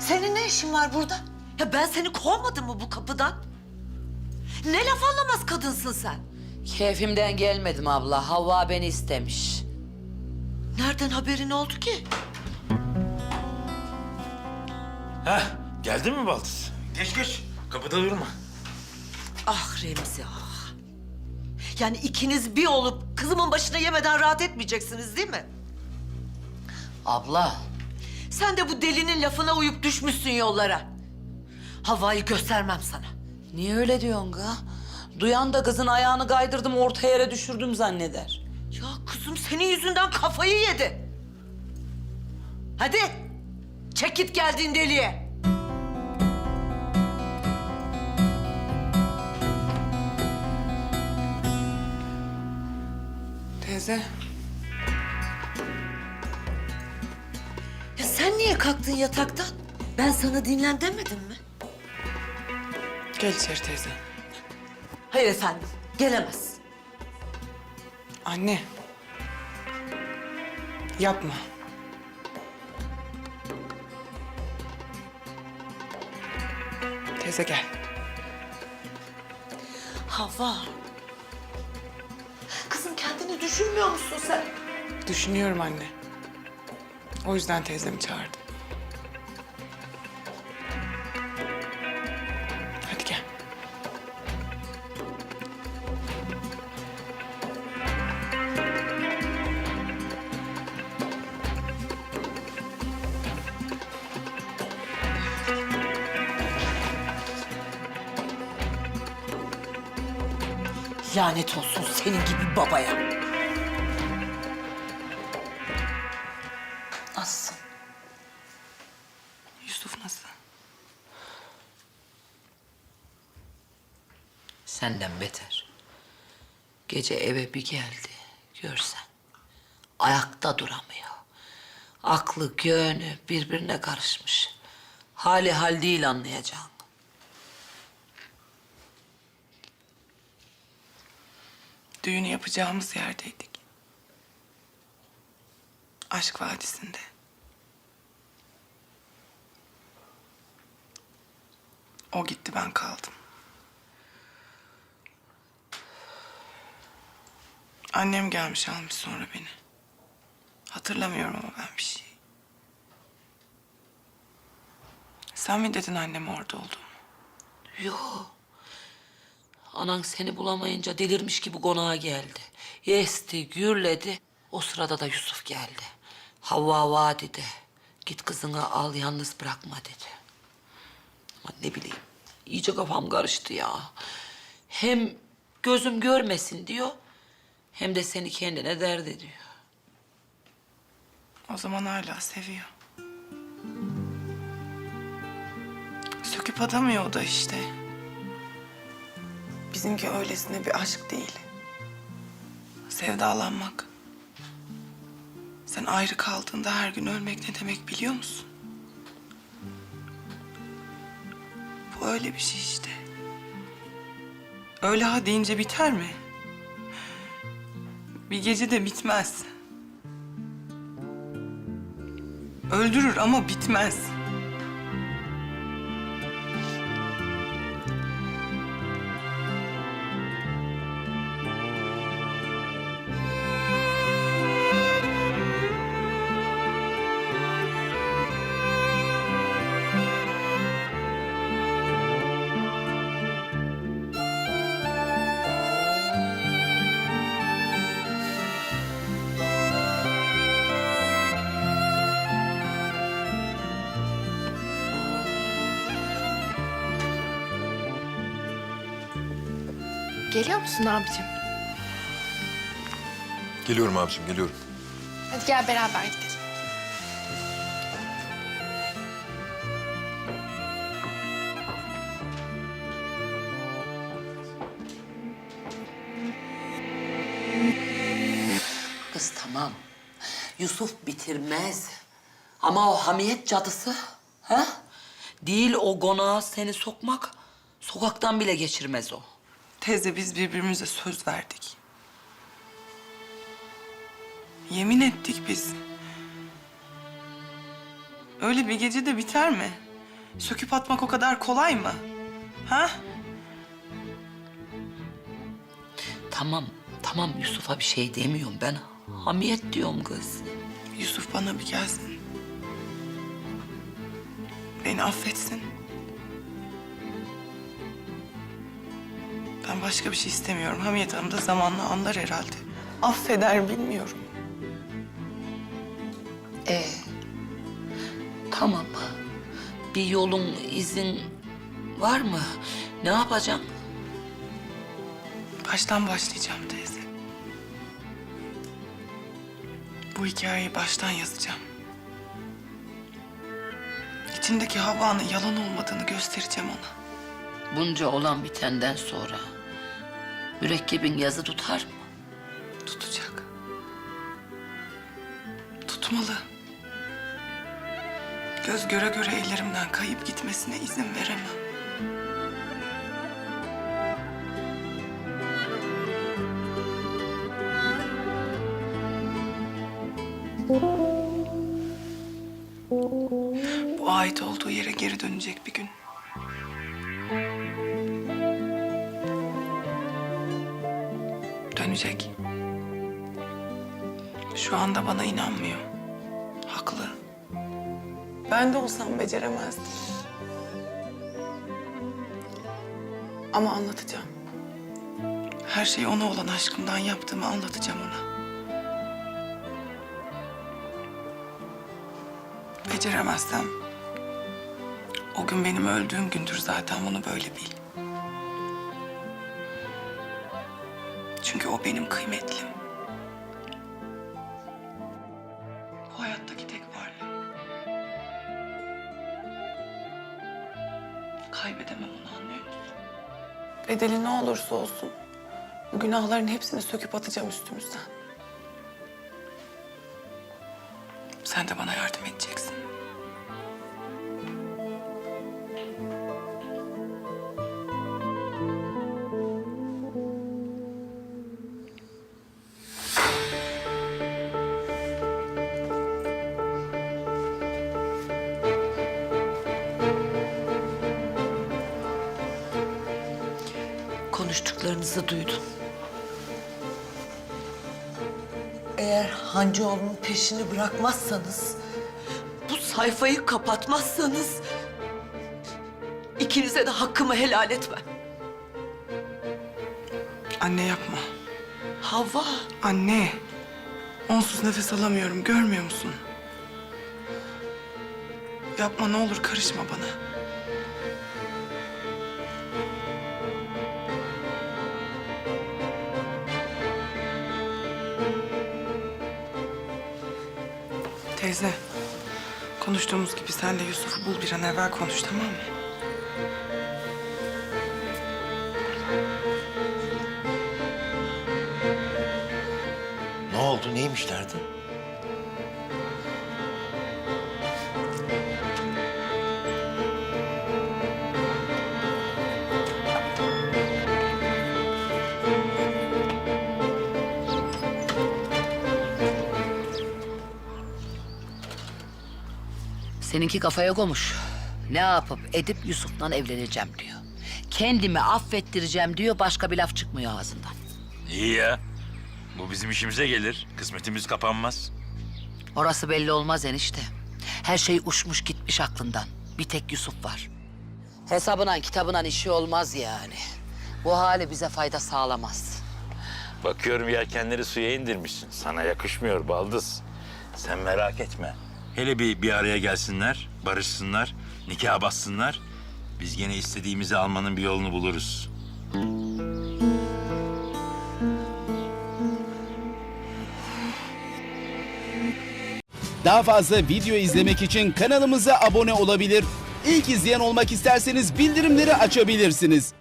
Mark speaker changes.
Speaker 1: Senin ne işin var burada? Ya ben seni kovmadım mı bu kapıdan? Ne laf anlamaz kadınsın sen?
Speaker 2: Keyfimden gelmedim abla. Havva beni istemiş.
Speaker 1: Nereden haberin oldu ki?
Speaker 3: Heh, geldin mi Baldız? Geç geç, kapıda durma.
Speaker 1: Ah Remzi ah. Yani ikiniz bir olup kızımın başına yemeden rahat etmeyeceksiniz değil mi?
Speaker 2: Abla,
Speaker 1: Sen de bu delinin lafına uyup düşmüşsün yollara. Havayı göstermem sana.
Speaker 2: niye öyle diyorsun ga? Duyan da kızın ayağını kaydırdım, orta yere düşürdüm zanneder.
Speaker 1: Ya kızım senin yüzünden kafayı yedi. Hadi çek git geldiğin deliye.
Speaker 4: Teyze,
Speaker 1: kalktın yataktan? Ben sana dinlen demedim mi?
Speaker 4: gel içeri teyze.
Speaker 1: Hayır efendim, gelemez.
Speaker 4: Anne. Yapma. Teyze gel.
Speaker 1: Hava. Kızım kendini düşünmüyor musun sen?
Speaker 4: Düşünüyorum anne. O yüzden teyzemi çağırdım.
Speaker 1: Lanet olsun senin gibi babaya.
Speaker 2: Nasılsın?
Speaker 4: Yusuf nasıl?
Speaker 2: Senden beter. Gece eve bir geldi, görsen. Ayakta duramıyor. Aklı, gönlü birbirine karışmış. Hali hal değil anlayacağın.
Speaker 4: Düğünü yapacağımız yerdeydik. Aşk Vadisi'nde. O gitti ben kaldım. Annem gelmiş almış sonra beni. Hatırlamıyorum ama ben bir şey. Sen mi dedin anneme orada olduğumu?
Speaker 2: Yok. Anan seni bulamayınca delirmiş gibi konağa geldi. Yesti, gürledi. O sırada da Yusuf geldi. Havva vadide. Git kızını al, yalnız bırakma dedi. Ama ne bileyim, iyice kafam karıştı ya. Hem gözüm görmesin diyor, hem de seni kendine dert ediyor.
Speaker 4: O zaman hala seviyor. Söküp atamıyor o da işte. Bizimki öylesine bir aşk değil. Sevdalanmak. Sen ayrı kaldığında her gün ölmek ne demek biliyor musun? Bu öyle bir şey işte. Öyle ha deyince biter mi? Bir gece de bitmez. Öldürür ama bitmez.
Speaker 5: Geliyor musun abicim?
Speaker 6: Geliyorum abicim, geliyorum.
Speaker 5: Hadi gel beraber gidelim.
Speaker 2: Kız tamam. Yusuf bitirmez. Ama o hamiyet cadısı, ha? Değil o konağa seni sokmak, sokaktan bile geçirmez o.
Speaker 4: Teyze biz birbirimize söz verdik. Yemin ettik biz. Öyle bir gecede biter mi? Söküp atmak o kadar kolay mı? Ha?
Speaker 2: Tamam, tamam Yusuf'a bir şey demiyorum ben. Hamiyet diyorum kız.
Speaker 4: Yusuf bana bir gelsin. Beni affetsin. Ben başka bir şey istemiyorum. Hamiyet Hanım da zamanla anlar herhalde. Affeder bilmiyorum.
Speaker 2: Ee, tamam. Bir yolun, izin var mı? Ne yapacağım?
Speaker 4: Baştan başlayacağım teyze. Bu hikayeyi baştan yazacağım. İçindeki Havva'nın yalan olmadığını göstereceğim ona.
Speaker 2: Bunca olan bitenden sonra mürekkebin yazı tutar mı?
Speaker 4: Tutacak. Tutmalı. Göz göre göre ellerimden kayıp gitmesine izin veremem. Bu ait olduğu yere geri dönecek bir gün. Dönecek. Şu anda bana inanmıyor. Haklı. Ben de olsam beceremezdim. Ama anlatacağım. Her şeyi ona olan aşkımdan yaptığımı anlatacağım ona. Beceremezsem o gün benim öldüğüm gündür zaten bunu böyle bil. Çünkü o benim kıymetlim. Bu hayattaki tek varlığım. Kaybedemem onu anlıyor musun? Bedeli ne olursa olsun bu günahların hepsini söküp atacağım üstümüzden. Sen de bana yardım edeceksin.
Speaker 1: Konuştuklarınızı duydum. Eğer Hancıoğlu'nun peşini bırakmazsanız, bu sayfayı kapatmazsanız... ...ikinize de hakkımı helal etmem.
Speaker 4: Anne yapma.
Speaker 1: Havva,
Speaker 4: Anne. Onsuz nefes alamıyorum görmüyor musun? Yapma ne olur karışma bana. Teyze, konuştuğumuz gibi sen de Yusuf'u bul bir an evvel konuş tamam mı?
Speaker 3: Ne oldu? Neymiş derdi?
Speaker 2: Seninki kafaya koymuş. Ne yapıp edip Yusuf'la evleneceğim diyor. Kendimi affettireceğim diyor, başka bir laf çıkmıyor ağzından.
Speaker 3: İyi ya. Bu bizim işimize gelir. Kısmetimiz kapanmaz.
Speaker 2: Orası belli olmaz enişte. Her şey uçmuş gitmiş aklından. Bir tek Yusuf var. Hesabından kitabından işi olmaz yani. Bu hali bize fayda sağlamaz.
Speaker 3: Bakıyorum yelkenleri suya indirmişsin. Sana yakışmıyor baldız. Sen merak etme. Hele bir bir araya gelsinler, barışsınlar, nikah bassınlar. Biz gene istediğimizi almanın bir yolunu buluruz.
Speaker 6: Daha fazla video izlemek için kanalımıza abone olabilir. İlk izleyen olmak isterseniz bildirimleri açabilirsiniz.